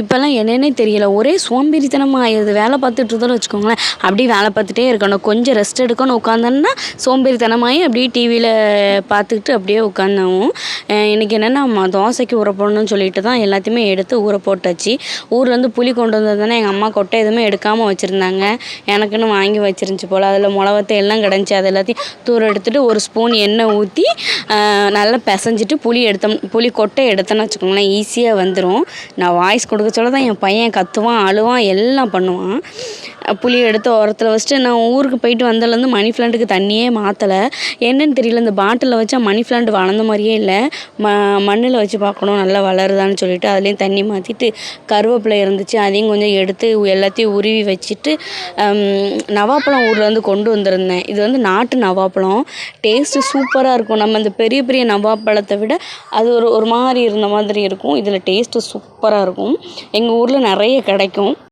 இப்போல்லாம் என்னன்னே தெரியல. ஒரே சோம்பேறித்தனமாக ஆயிடுது வேலை பார்த்துட்டு இருந்தோம்னு வச்சுக்கோங்களேன். அப்படியே வேலை பார்த்துட்டே இருக்கணும். கொஞ்சம் ரெஸ்ட் எடுக்கணும்னு உட்காந்தோன்னா சோம்பேறித்தனமாகி அப்படியே டிவியில் பார்த்துக்கிட்டு அப்படியே உட்காந்தவும் இன்றைக்கி என்னென்னா தோசைக்கு ஊற போடணும்னு சொல்லிட்டு தான் எல்லாத்தையுமே எடுத்து ஊற போட்டாச்சு. ஊர்லேருந்து புளி கொண்டு வந்ததுனா எங்கள் அம்மா கொட்டை எதுவுமே எடுக்காமல் வச்சுருந்தாங்க. எனக்குன்னு வாங்கி வச்சிருந்துச்சு போல். அதில் மிளவத்த எல்லாம் கிடஞ்சி அது எல்லாத்தையும் தூர எடுத்துகிட்டு ஒரு ஸ்பூன் எண்ணெய் ஊற்றி நல்லா பிசைஞ்சிட்டு புளி எடுத்தோம். புளி கொட்டை எடுத்தோன்னு வச்சுக்கோங்களேன். ஈஸியாக வந்துடும் நான் வாய்ஸ் கொடுக்க சொல்ல தான் என் பையன் கத்துவான் அழுவான் எல்லாம் பண்ணுவான். புளி எடுத்து ஓரத்தில் வச்சுட்டு நான் ஊருக்கு போயிட்டு வந்ததுலேருந்து மணி பிளான்ட்டுக்கு தண்ணியே மாற்றலை என்னன்னு தெரியல இந்த பாட்டிலில் வச்சா மணி பிளான்ட் வளர்ந்த மாதிரியே இல்லை. ம மண்ணில் வச்சு பார்க்கணும் நல்லா வளருதான்னு சொல்லிட்டு அதுலேயும் தண்ணி மாற்றிட்டு கருவேப்பிலை இருந்துச்சு அதையும் கொஞ்சம் எடுத்து எல்லாத்தையும் உருவி வச்சுட்டு நவாப்பழம் ஊர்லேருந்து கொண்டு வந்திருந்தேன். இது வந்து நாட்டு நவாப்பழம். டேஸ்ட்டு சூப்பராக இருக்கும். நம்ம இந்த பெரிய பெரிய நவாப்பழத்தை விட அது ஒரு ஒரு மாதிரி இருந்த மாதிரி இருக்கும். இதில் டேஸ்ட்டு சூப்பராக இருக்கும். எங்கள் ஊரில் நிறைய கிடைக்கும்.